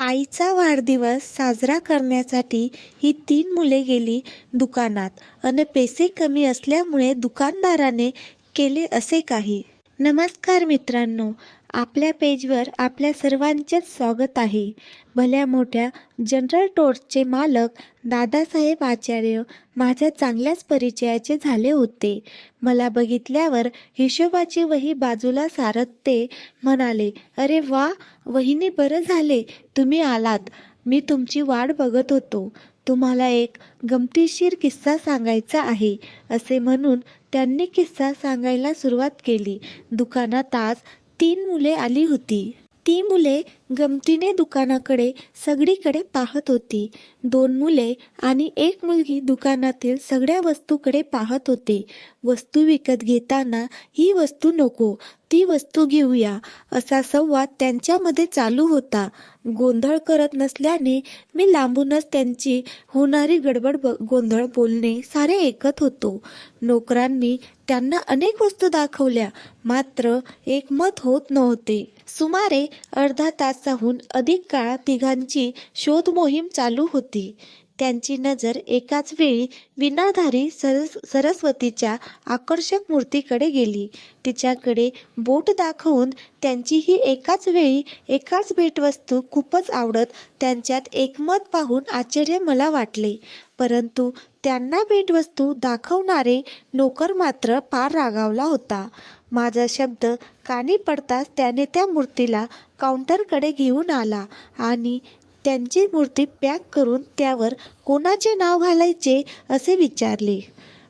आईचा वाढदिवस साजरा करण्यासाठी ही तीन मुले गेली दुकानात. अन पैसे कमी असल्यामुळे दुकानदाराने केले असे काही. नमस्कार मित्रांनो आपल्या पेजवर आपल्या सर्वांचेच स्वागत आहे. भल्या मोठ्या जनरल टोर्सचे मालक दादासाहेब आचार्य माझ्या चांगल्याच परिचयाचे झाले होते. मला बघितल्यावर हिशोबाची वही बाजूला सारत ते म्हणाले अरे वा वहिनी बरं झाले तुम्ही आलात. मी तुमची वाट बघत होतो. तुम्हाला एक गमतीशीर किस्सा सांगायचा आहे असे म्हणून त्यांनी किस्सा सांगायला सुरुवात केली. दुकानात आज तीन मुले आली होती. ती मुले गमतीने दुकानाकडे सगळीकडे पाहत होती. दोन मुले आणि एक मुलगी दुकानातील सगळ्या वस्तूकडे पाहत होते. वस्तू विकत घेताना ही वस्तू नको ती वस्तू घेऊया असा संवाद त्यांच्यामध्ये चालू होता. गोंधळ करत नसल्याने मी लांबूनच त्यांची होणारी गडबड ब गोंधळ बोलणे सारे ऐकत होतो. नोकरांनी त्यांना अनेक वस्तू दाखवल्या मात्र एकमत होत नव्हते. सुमारे अर्धा तास तासाहून अधिक काळ तिघांची शोध मोहीम चालू होती. त्यांची नजर एकाच वेळी विनाधारी सरस सरस्वतीच्या आकर्षक मूर्तीकडे गेली. तिच्याकडे बोट दाखवून त्यांची ही एकाच वेळी एकाच भेटवस्तू खूपच आवडत त्यांच्यात एकमत पाहून आश्चर्य मला वाटले. परंतु त्यांना भेटवस्तू दाखवणारे नोकर मात्र फार रागावला होता. माझा शब्द कानी पडताच त्याने त्या मूर्तीला काउंटरकडे घेऊन आला आणि त्यांची मूर्ती पॅक करून त्यावर कोणाचे नाव घालायचे असे विचारले.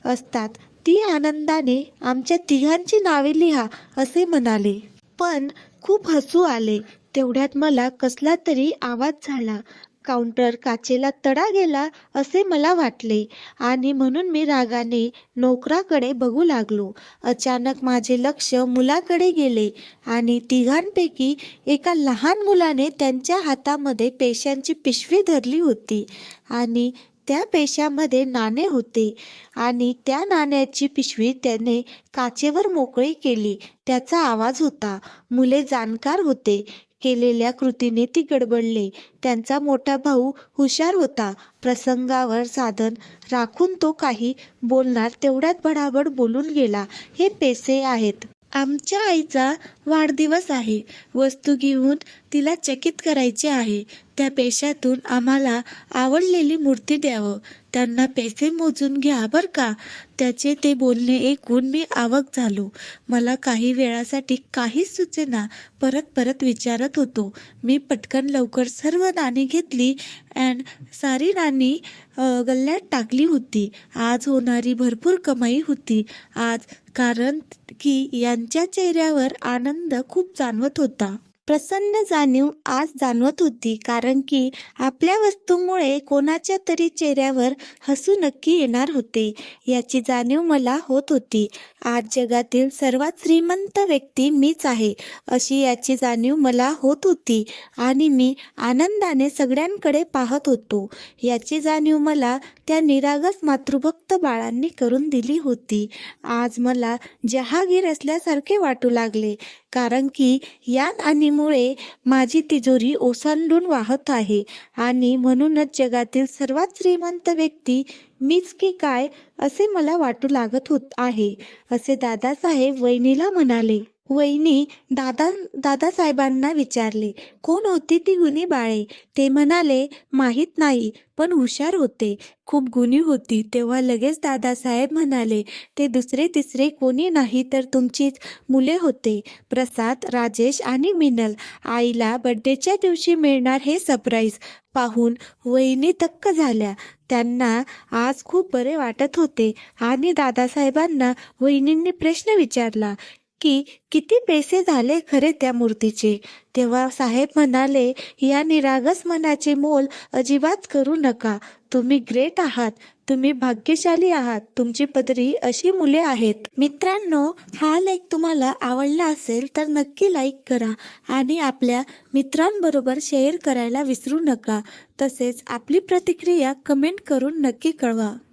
असतात ती आनंदाने आमच्या तिघांची नावे लिहा असे म्हणाले. पण खूप हसू आले. तेवढ्यात मला कसला तरी आवाज झाला. काउंटर काचेला तडा गेला असे मला वाटले. आणि म्हणून मी रागाने नोकराकडे बघू लागलो. अचानक माझे लक्ष मुलाकडे गेले आणि तिघांपैकी एका लहान मुलाने त्यांच्या हातामध्ये पेशांची पिशवी धरली होती आणि त्या पेशामध्ये नाणे होते आणि त्या नाण्याची पिशवी त्याने काचेवर मोकळी केली. त्याचा आवाज होता. मुले जाणकार होते. केलेल्या कृतीने ती गडबडले. त्यांचा मोठा भाऊ हुशार होता. प्रसंगावर साधन राखून तो काही बोलणार तेवढ्यात बडाबड बोलून गेला. हे पैसे आहेत. आमच्या आईचा वाढदिवस आहे. वस्तू घेऊन तिला चकित करायचे आहे. त्या पेशातून आम्हाला आवडलेली मूर्ती द्यावं. त्यांना पैसे मोजून घ्या बरं का? त्याचे ते बोलणे ऐकून मी आवक झालो. मला काही वेळासाठी काहीच सूचना परत परत विचारत होतो. मी पटकन लवकर सर्व नाणी घेतली अँड सारी नाणी गल्ल्यात टाकली होती. आज होणारी भरपूर कमाई होती. आज कारण की यांच्या चेहऱ्यावर आनंद खूप जाणवत होता. प्रसन्न जाणीव आज जाणवत होती कारण की आपल्या वस्तूमुळे कोणाच्या तरी चेहऱ्यावर हसू नक्की येणार होते याची जाणीव मला होत होती. आज जगातील सर्वात श्रीमंत व्यक्ती मीच आहे अशी याची जाणीव मला होत होती आणि मी आनंदाने सगळ्यांकडे पाहत होतो. याची जाणीव मला त्या निरागस मातृभक्त बाळांनी करून दिली होती. आज मला जहागीर असल्यासारखे वाटू लागले. कारण की या नाणीमुळे माझी तिजोरी ओसांडून वाहत आहे. आणि म्हणूनच जगातील सर्वात श्रीमंत व्यक्ती मीच की काय असे मला वाटू लागत होत आहे असे दादासाहेब वहिनीला म्हणाले. वहिनी दादा दादासाहेबांना विचारले कोण होती ती गुणी बाळे ते म्हणाले माहीत नाही पण हुशार होते. खूप गुणी होती. तेव्हा लगेच दादासाहेब म्हणाले ते दुसरे तिसरे कोणी नाही तर तुमचीच मुले होते. प्रसाद राजेश आणि मिनल. आईला बड्डेच्या दिवशी मिळणार हे सरप्राईज पाहून वहिनी थक्क झाल्या. त्यांना आज खूप बरे वाटत होते आणि दादासाहेबांना वहिनींनी प्रश्न विचारला की किती पैसे झाले खरे त्या मूर्तीचे? तेव्हा साहेब म्हणाले या निरागस मनाचे मोल अजिबात करू नका. तुम्ही ग्रेट आहात. तुम्ही भाग्यशाली आहात. तुमची पदरी अशी मुले आहेत. मित्रांनो हा लेख तुम्हाला आवडला असेल तर नक्की लाईक करा आणि आपल्या मित्रांबरोबर शेअर करायला विसरू नका. तसेच आपली प्रतिक्रिया कमेंट करून नक्की कळवा.